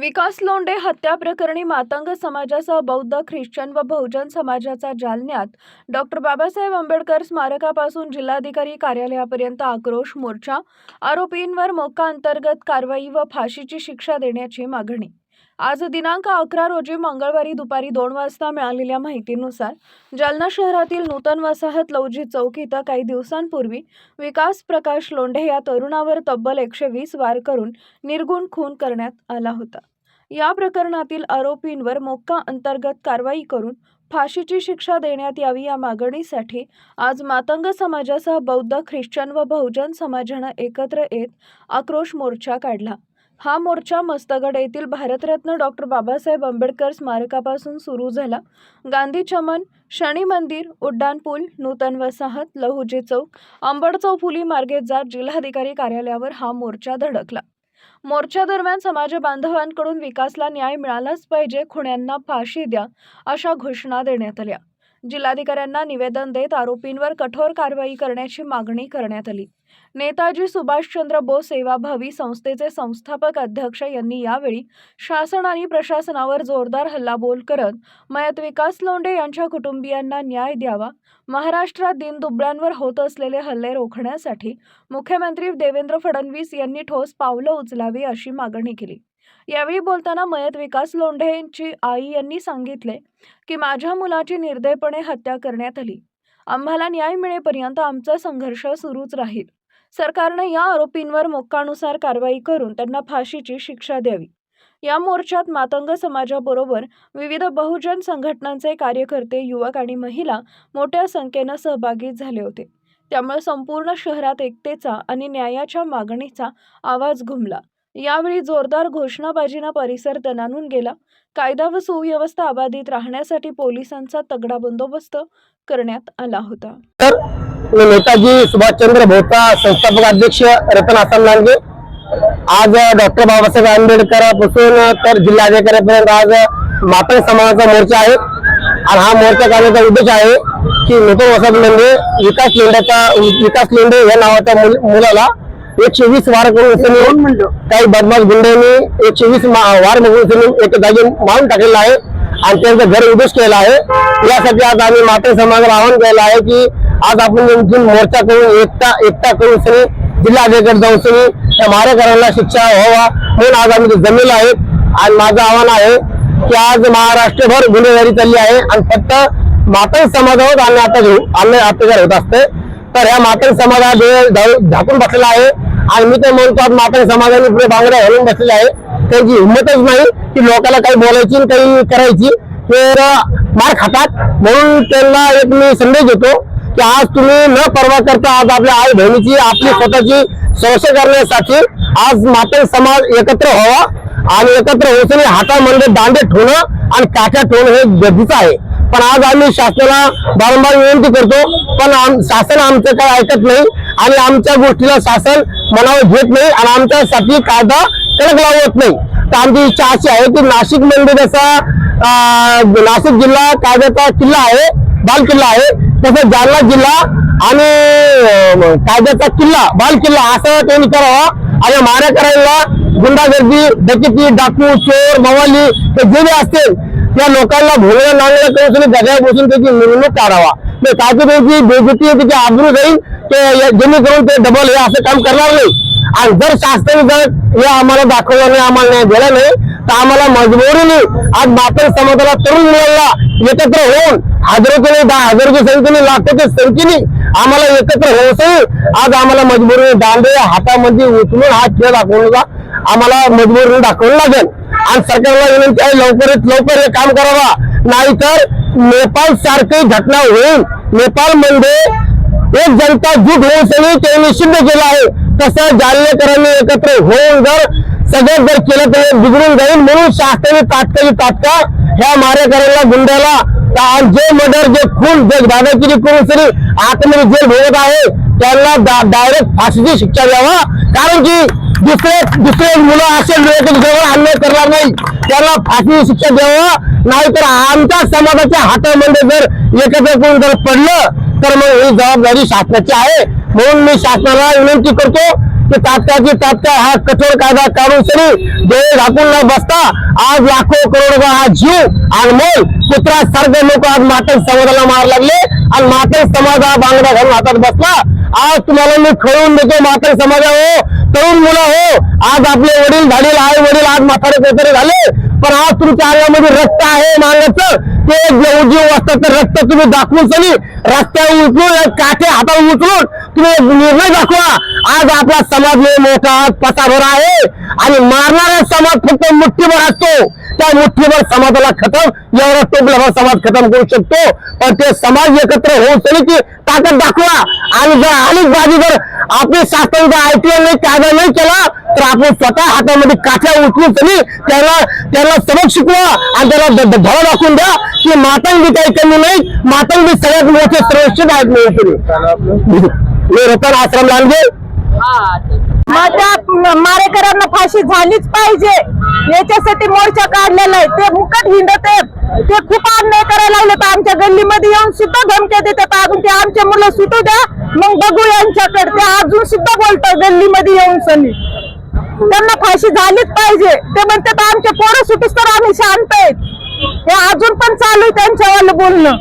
विकास लोंडे हत्या प्रकरणी मातंग समाजासह बौद्ध ख्रिश्चन व बहुजन समाजाचा जालन्यात. डॉक्टर बाबासाहेब आंबेडकर स्मारकापासून जिल्हाधिकारी कार्यालयापर्यंत आक्रोश मोर्चा आरोपींवर मोका अंतर्गत कारवाई व फाशीची शिक्षा देण्याची मागणी. आज दिनांक अकरा रोजी मंगळवारी दुपारी दोन वाजता मिळालेल्या माहितीनुसार जालना शहरातील नूतन वसाहत लौजी चौक इथं काही दिवसांपूर्वी विकास प्रकाश लोंढे या तरुणावर तब्बल एकशे वीस वार करून निर्गुण खून करण्यात आला होता. या प्रकरणातील आरोपींवर मोक्का अंतर्गत कारवाई करून फाशीची शिक्षा देण्यात यावी या मागणीसाठी आज मातंग समाजासह बौद्ध ख्रिश्चन व बहुजन समाजानं एकत्र येत आक्रोश मोर्चा काढला. हा मोर्चा मस्तगड येथील भारतरत्न डॉक्टर बाबासाहेब आंबेडकर स्मारकापासून सुरू झाला. गांधी चमन शनी मंदिर उड्डाण पूल नूतन वसाहत लहुजी चौक आंबडचौ चौफुली मार्गे जात जिल्हाधिकारी कार्यालयावर हा मोर्चा धडकला. मोर्चा दरम्यान समाज बांधवांकडून विकासला न्याय मिळालाच पाहिजे खुण्यांना फाशी द्या अशा घोषणा देण्यात आल्या. जिल्हाधिकाऱ्यांना निवेदन देत आरोपींवर कठोर कारवाई करण्याची मागणी करण्यात आली. नेताजी सुभाषचंद्र बोस सेवाभावी संस्थेचे संस्थापक अध्यक्ष यांनी यावेळी शासन आणि प्रशासनावर जोरदार हल्लाबोल करत मयत विकास लोंढे यांच्या कुटुंबियांना न्याय द्यावा महाराष्ट्रात दिनदुबळ्यांवर होत असलेले हल्ले रोखण्यासाठी मुख्यमंत्री देवेंद्र फडणवीस यांनी ठोस पावलं उचलावी अशी मागणी केली. यावेळी बोलताना मयत विकास लोंढे यांची आई यांनी सांगितले की माझ्या मुलाची निर्दयपणे हत्या करण्यात आली. आम्हाला न्याय मिळेपर्यंत आमचा संघर्ष सुरूच राहील. सरकारने या आरोपींवर मोक्कानुसार कारवाई करून त्यांना फाशीची शिक्षा द्यावी. या मोर्चात मातंग समाजाबरोबर विविध बहुजन संघटनांचे कार्यकर्ते युवक आणि महिला मोठ्या संख्येनं सहभागी झाले होते. त्यामुळे संपूर्ण शहरात एकतेचा आणि न्यायाच्या मागणीचा आवाज घुमला. यावेळी जोरदार घोषणाबाजीनं परिसर दणानून गेला. कायदा व सुव्यवस्था अबाधित राहण्यासाठी पोलिसांचा तगडा बंदोबस्त करण्यात आला होता. तर मी नेताजी सुभाषचंद्र भोसला संस्थापक अध्यक्ष रतन आसाम लांडगे आज डॉक्टर बाबासाहेब आंबेडकरपासून तर जिल्हाधिकाऱ्यापर्यंत आज मातंग समाजाचा मोर्चा आहे. आणि हा मोर्चा काढण्याचा उद्देश आहे की नूतन वसाहत म्हणजे विकास लेंड्याचा विकास लेंडे या नावाच्या मुल- मुलाला एकशे वीस वार करून काही बदमाश गुंडांनी एकशे वीस वार म्हणून एक जागी मारून टाकलेला आहे आणि त्यांचं घर उद्देश केला आहे. यासाठी आज आम्ही मातंग समाजाला आवाहन केलं आहे की आज आपण नेमकी मोर्चा करून एकता एकता करून सगळे जिल्हाधिकारी जाऊन सगळे त्या मारेकऱ्यांना शिक्षा व्हावा म्हणून आज आम्ही जमलेलो आहेत आणि माझं आव्हान आहे की आज महाराष्ट्रभर गुन्हेगारी चालली आहे आणि फक्त मातंग समाजावर आणणे आता आणणे अत्याचार होत असते तर ह्या मातंग समाजा डोळे झाऊ- झाकून बसलेला आहे. आणि मी तर म्हणतो आज मापन समाजाने पुढे बांगड्या घालून बसलेले आहे. त्यांची हिंमतच नाही की लोकांना काही बोलायची आणि काही करायची. तर मार खातात. म्हणून त्यांना एक मी संदेश देतो की आज तुम्ही न परवा करता आज आपल्या आई बहिणीची आपली स्वतःची संस्था करण्यासाठी आज मातंग समाज एकत्र व्हावा आणि एकत्र होऊन हातामध्ये दांडे ठेवणं आणि काठ्या ठेवणं हे गरजेचं आहे. पण आज आम्ही शासनाला वारंवार विनंती करतो पण आम- शासन आमचं काय ऐकत नाही आणि आमच्या गोष्टीला शासन मनावर घेत नाही आणि आमच्यासाठी कायदा कडक लावत नाही. तर आमची इच्छा अशी आहे की नाशिकमध्ये जसा नाशिक जिल्हा कायद्याचा किल्ला आहे बाल किल्ला आहे तसं जालना जिल्हा आणि कायद्याचा किल्ला बाल किल्ला असं त्यांनी करावा. आणि मारेकऱ्यांना गुंडागर्दी डकिती डाकू चोर मवाली हे जे असतील त्या लोकांना भोगणं नांगणं करून सुद्धा जगात बसून त्याची निवडणूक काढावा ते ताकद त्यांची बेजती त्याची आबरू जाईल ते जेणेकरून ते डबल हे असं काम करणार नाही। आणि जर शासनाने जर हे आम्हाला दाखवलं नाही आम्हाला न्याय दिला नाही। तर आम्हाला मजबुरीने आज मात्र समाजाला तरुण मुलांना एकत्र होऊन हजारोच्या दहा हजारोच्या संख्येने लाखोच्या संख्येने आम्हाला एकत्र होऊन आज आम्हाला मजबुरीने दांडे हातामध्ये उचलून हा खेळ दाखवला आम्हाला मजबुरीने दाखवावं लागेल आणि सरकारला विनंती आहे लवकरात लवकर हे काम करावा नाहीतर नेपाळ सारखी घटना होईल नेपाळमध्ये एक जनता जुट होऊन सगळी त्यांनी सिद्ध केलं आहे. तसं जालनेकरांनी एकत्र होऊन जर सगळं जर केलं तर बिघडून जाईल म्हणून शासनाने तात्काळी तात्काळ ह्या मारेकऱ्यांना गुंड्याला जे मर्डर जे खून जे दादागिरी करून सरी आतमध्ये जेल भोगत आहे त्यांना डायरेक्ट फाशीची शिक्षा द्यावा. कारण की दुसरे दुसरे मुलं असे लोक जवळ अन्याय करणार नाही त्यांना फाशीची शिक्षा द्यावा. नाहीतर आमच्या समाजाच्या हातामध्ये जर एकत्र करून जर पडलं तर मग ही जबाबदारी शासनाची आहे. म्हणून मी शासनाला विनंती करतो की तात्काळची तात्काळ हा कठोर कायदा काढून सरी डोळे झाकून न बसता आज लाखो करोड हा जीव अनमोल कुत्रा सारखे लोक आज मातंग समाजाला मार लागले. आणि मातंग समाज हा बांगडा घालून हातात बसला. आज तुम्हाला मी खळवून देतो म्हातारे समाजा हो तरुण मुलं हो आज आपले वडील झालेले आई वडील आज म्हातारे कोतरे झाले. पण आज तुमच्या अंगामध्ये रक्त आहे मांगाचं ते जे जीव असतात तर रक्त तुम्ही दाखवून चली रस्त्यावर उचलून काठे हातावर उचलून तुम्ही एक निर्णय दाखवा. आज आपला समाज लय मोठा पसाभर आहे. आणि मारणारा समाज फक्त मुठ्ठीभर असतो. त्या मुठ्ठीभर समाजाला खतम एवढा टोपला समाज खतम करू शकतो. पण ते समाज एकत्र होऊन की ताकद दाखवा. आणि जर आलीच बाजी जर आपले शासन जर आयटीएल नाही कायदा नाही केला तर आपण स्वतः हातामध्ये काठ्या उचलून सनी त्याला त्याला सबक शिकवा आणि त्याला धडा दाखवून द्या की मातंग बी काही कमी नाही मातंग बी सगळ्यात मोठे सर्वोच्च आहेत नाही मी रतन आश्रम लांडगे माझ्या मारेकरांना फाशी झालीच पाहिजे. याच्यासाठी मोर्चा काढलेला आहे. ते मुकट हिंडत आहेत. ते खूप अन्याय करायला लागले तर आमच्या गल्लीमध्ये येऊन सुद्धा धमक्या देतात. अजून ते आमचे मुलं सुटू द्या. मग बघू यांच्याकडे. ते अजून सुद्धा बोलतात गल्लीमध्ये येऊन सनी. त्यांना फाशी झालीच पाहिजे. ते म्हणतात आमचे पोरं सुटूस तर आम्ही शांत आहेत. हे अजून पण चालू आहे त्यांच्यावालं बोलणं.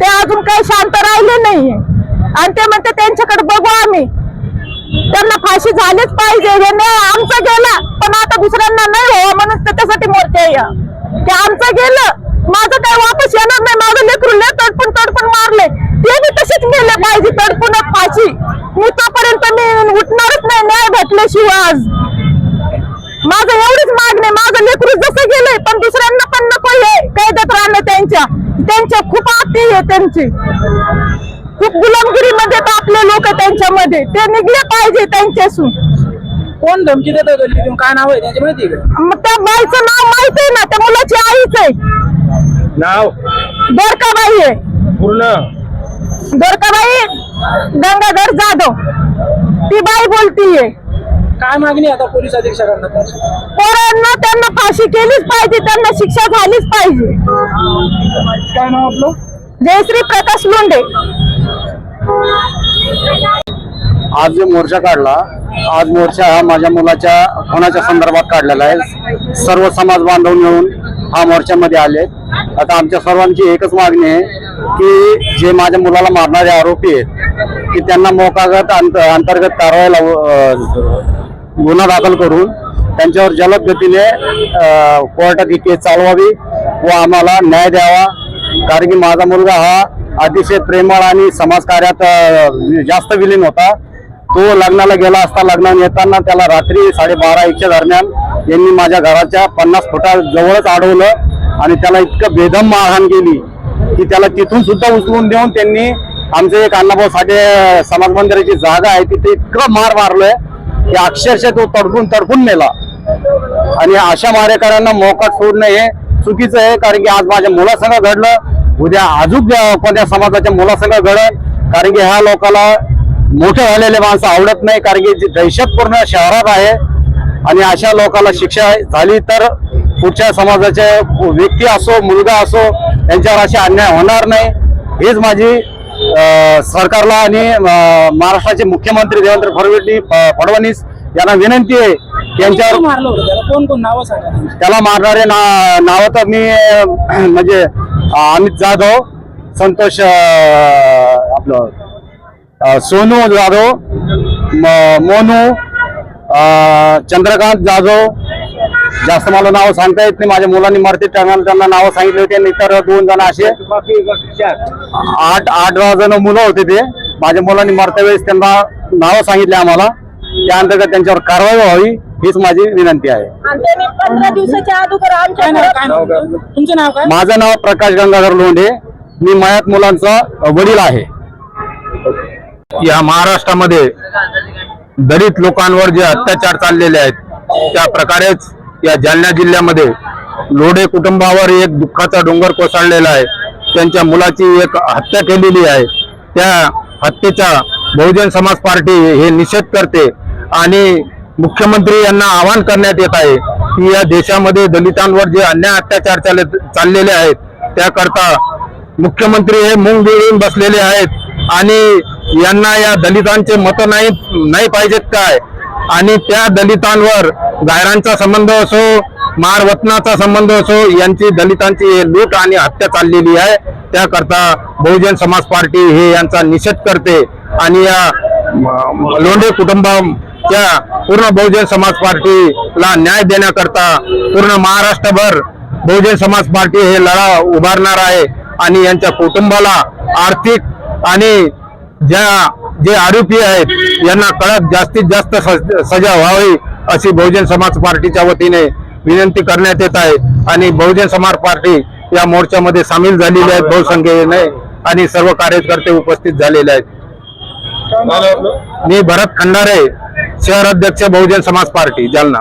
ते अजून काही शांत राहिले नाहीये. आणि ते म्हणते त्यांच्याकडे बघू आम्ही. त्यांना फाशी झालीच पाहिजे हे नाही आमचं गेलं पण आता दुसऱ्यांना नाही हो म्हणून त्याच्यासाठी मोर्चा या. ते आमचं गेलं माझं काय वापस येणार नाही माझं लेकरू लय तडपून तडपून मारले. ते मी तसेच गेले पाहिजे तडपून फाशी. मी तोपर्यंत मी उठणारच नाही न्याय भेटल्याशिवाय आज. माझं एवढीच मागणी माझं लेकरू जसं गेलंय पण दुसऱ्यांना पण नको हे. कैदत राहणं त्यांच्या त्यांच्या खूप आती आहे त्यांची. खूप गुलामगिरीमध्ये टाकले लोक त्यांच्यामध्ये. ते निघले पाहिजे त्यांच्यासून. कोण धमकी देत काय नाव आहे त्यांची माहिती आहे का? मग त्या बाईचं नाव माहिती आहे ना त्या मुलाची आईच आहे. नाव? दोरकाबाई आहे. पूर्ण? दोरकाबाई गंगाधर जाधव. ती बाई बोलतीये. काय मागणी आता पोलीस अधीक्षकांना? पोरांना त्यांना फाशी केलीच पाहिजे त्यांना शिक्षा झालीच पाहिजे. काय नाव आपलं? जयश्री प्रकाश लोंढे. आज जो मोर्चा काढला आज मोर्चा हा माझ्या मुलाच्या होण्याच्या संदर्भात काढलेला आहे? सर्व समाज बांधव मिळून हा मोर्चामध्ये आले. आता आमच्या सर्वांची एकच मागणी आहे की जे माझ्या मुलाला मारणारे आरोपी आहेत की त्यांना मोकागत अंत अंतर्गत कारवाई गुन्हा दाखल करून त्यांच्यावर जलद गतीने कोर्टात ही केस चालवावी व आम्हाला न्याय द्यावा. कारण की माझा मुलगा हा अतिशय प्रेमळ आणि समाजकार्यात जास्त विलीन होता. तो लग्नाला गेला असता लग्नात येताना त्याला रात्री साडेबारा एकच्या दरम्यान यांनी माझ्या घराच्या पन्नास फुटाजवळच अडवलं आणि त्याला इतकं बेदम मारहाण केली की त्याला तिथून सुद्धा उचलून देऊन त्यांनी आमचे एक अण्णाभाऊ साठे समाज मंदिराची जागा आहे तिथे इतकं मार मारलोय की अक्षरशः तो तडफून तडफून मेला. आणि अशा मारेकऱ्यांना मोकाट सोडणं हे चुकीचं आहे कारण की आज माझ्या मुलासंग घडलं. उद्या अजून कोणत्या समाजाच्या मुलासंग घडलं कारण की ह्या लोकाला मोठे झालेले माणसं आवडत नाही कारण की जी दहशतपूर्ण शहरात आहे. आणि अशा लोकांना शिक्षा झाली तर पुढच्या समाजाचे व्यक्ती असो मुलगा असो यांच्यावर असे अन्याय होणार नाही. हीच माझी सरकारला आणि महाराष्ट्राचे मुख्यमंत्री देवेंद्र फडणवीस फडणवीस यांना विनंती आहे. यांच्यावर कोण मारलं होतं? त्याला कोण कोण नावं सांगा? त्यांची. त्याला मारणारे ना नाव तर मी अं, म्हणजे अं, अमित जाधव संतोष अं, आपलं अं, सोनू जाधव म- मोनू अं, चंद्रकांत जाधव. जास्त मला नाव सांगता येत नाही. माझ्या मुलांनी मरते टायमाला त्यांना नावं सांगितले होते. आणि इतर दोन जण असे आठ आठ जण मुलं होते ते. माझ्या मुलांनी मरत्या वेळेस त्यांना नावं सांगितले आम्हाला. त्या अंतर्गत त्यांच्यावर कारवाई व्हावी. हीच माझी विनंती आहे. पंधरा दिवसाच्या अगोदर आमच्या घरात? तुमचं नाव काय? माझं नाव प्रकाश गंगाधर लोंढे. मी मयात मुलांचा वडील आहे. या महाराष्ट्रामध्ये दलित लोकांवर जे अत्याचार चाललेले आहेत त्या प्रकारेच या जालना जिल्ह्यामध्ये लोढे कुटुंबावर एक दुःखाचा डोंगर कोसळलेला आहे. त्यांच्या मुलाची एक हत्या केलेली आहे. त्या हत्येचा बहुजन समाज पार्टी हे निषेध करते आणि मुख्यमंत्री यांना आवाहन करण्यात येत आहे की या देशामध्ये दलितांवर जे अन्याय अत्याचार चालले चाललेले आहेत त्याकरता मुख्यमंत्री हे मुंग गिळून बसलेले आहेत आणि यांना या दलितांचे मतं नाही नाही पाहिजेत काय? आणि त्या दलितांवर गायरांचा संबंध असो मारवतनाचा संबंध असो यांची दलितांची लूट आणि हत्या चाललेली आहे. त्याकरता बहुजन समाज पार्टी हे यांचा निषेध करते आणि या लोंढे कुटुंबा त्या पूर्ण बहुजन समाज पार्टीला न्याय देण्याकरता पूर्ण महाराष्ट्रभर बहुजन समाज पार्टी हे लढा उभारणार आहे. आणि यांच्या कुटुंबाला आर्थिक आणि ज्या जे आरोपी आहेत यांना कडक जास्तीत जास्त सजा व्हावी अशी बहुजन समाज पार्टीच्या वतीने विनंती करण्यात येत आहे. आणि बहुजन समाज पार्टी या मोर्चामध्ये सामील झालेली आहेत बहुसंख्येने आणि सर्व कार्यकर्ते उपस्थित झालेले आहेत. मी भरत खंडारे शहर अध्यक्ष बहुजन समाज पार्टी जालना.